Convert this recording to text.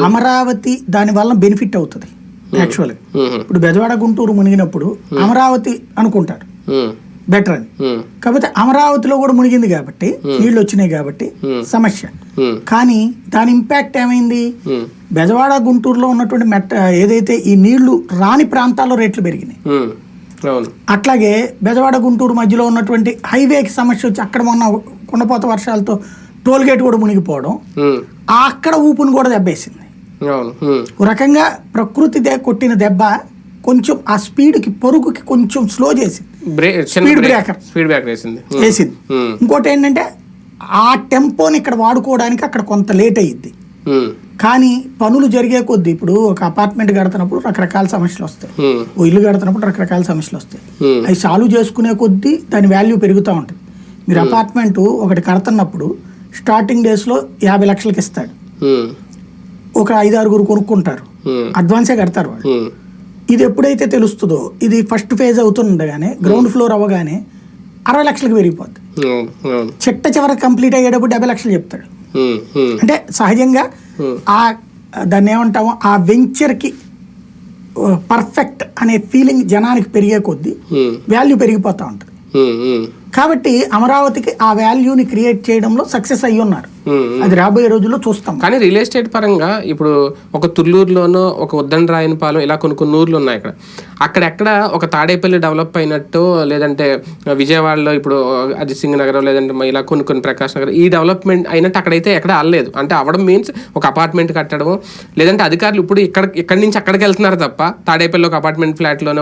అమరావతి దాని వల్ల బెనిఫిట్ అవుతుంది యాక్చువల్గా ఇప్పుడు బెజవాడ గుంటూరు మునిగినప్పుడు అమరావతి అనుకుంటారు. బెటర్ అని. కాకపోతే అమరావతిలో కూడా మునిగింది కాబట్టి నీళ్ళు వచ్చినాయి కాబట్టి సమస్య. కానీ దాని ఇంపాక్ట్ ఏమైంది? బెజవాడ గుంటూరులో ఉన్నటువంటి మెట్ట ఏదైతే ఈ నీళ్ళు రాని ప్రాంతాల్లో రేట్లు పెరిగినాయి. అట్లాగే బెజవాడ గుంటూరు మధ్యలో ఉన్నటువంటి హైవేకి సమస్య వచ్చి అక్కడ మొన్న కుండపోత వర్షాలతో టోల్ గేట్ కూడా మునిగిపోవడం అక్కడ ఊపును కూడా దెబ్బేసింది. ఒక రకంగా ప్రకృతి దే కొట్టిన దెబ్బ కొంచెం ఆ స్పీడ్కి పొరుగుకి కొంచెం స్లో చేసింది. బ్రే చిన్న Speed break breaker. Speed break వేసింది. వేసింది. ఇంకోటి ఏంటంటే ఆ టెంపోని ఇక్కడ వాడుకోవడానికి అక్కడ కొంత లేట్ అయ్యిద్ది ఉమ్, కానీ పనులు జరిగే కొద్దీ ఇప్పుడు ఒక అపార్ట్మెంట్ కడుతున్నప్పుడు రకరకాల సమస్యలు వస్తాయి. ఓ ఇల్లు కడుతున్నప్పుడు రకరకాల సమస్యలు వస్తాయి. అవి సాల్వ్ చేసుకునే కొద్దీ దాని వాల్యూ పెరుగుతూ ఉంటుంది. మీరు అపార్ట్మెంట్ ఒకటి కడుతున్నప్పుడు స్టార్టింగ్ డేస్లో యాభై లక్షలకి ఇస్తాడు ఒక ఐదు ఆరుగురు కొనుక్కుంటారు అడ్వాన్సే కడతారు వాళ్ళు. ఇది ఎప్పుడైతే తెలుస్తుందో ఇది ఫస్ట్ ఫేజ్ అవుతుండగానే గ్రౌండ్ ఫ్లోర్ అవ్వగానే అరవై లక్షలకు పెరిగిపోద్ది. చిట్ట చివరికి కంప్లీట్ అయ్యేటప్పుడు డెబ్బై లక్షలు చెప్తాడు. అంటే సహజంగా. ఆ దాన్ని ఏమంటాము ఆ వెంచర్కి పర్ఫెక్ట్ అనే ఫీలింగ్ జనానికి పెరిగే కొద్దీ వాల్యూ పెరిగిపోతూ ఉంటుంది. కాబట్టి అమరావతికి ఆ వాల్యూని క్రియేట్ చేయడంలో సక్సెస్ అయ్యి ఉన్నారు. అది రాబోయే రోజుల్లో చూస్తాం. కానీ రియల్ ఎస్టేట్ పరంగా ఇప్పుడు ఒక తుళ్ళూరులోనో ఒక ఉద్దండరాయనపాలెం ఇలా కొన్ని కొన్ని ఊర్లు ఉన్నాయి ఇక్కడ. అక్కడెక్కడ ఒక తాడేపల్లి డెవలప్ అయినట్టు లేదంటే విజయవాడలో ఇప్పుడు అజిత్ సింగ్ నగర్ లేదంటే ఇలా కొన్ని కొన్ని ప్రకాష్ నగర్ ఈ డెవలప్మెంట్ అయినట్టు అక్కడైతే ఎక్కడ అల్లలేదు అంటే అవడం మీన్స్ ఒక అపార్ట్మెంట్ కట్టడం లేదంటే అధికారులు ఇప్పుడు ఇక్కడ ఇక్కడి నుంచి అక్కడికి వెళ్తున్నారు తప్ప తాడేపల్లి ఒక అపార్ట్మెంట్ ఫ్లాట్లోనో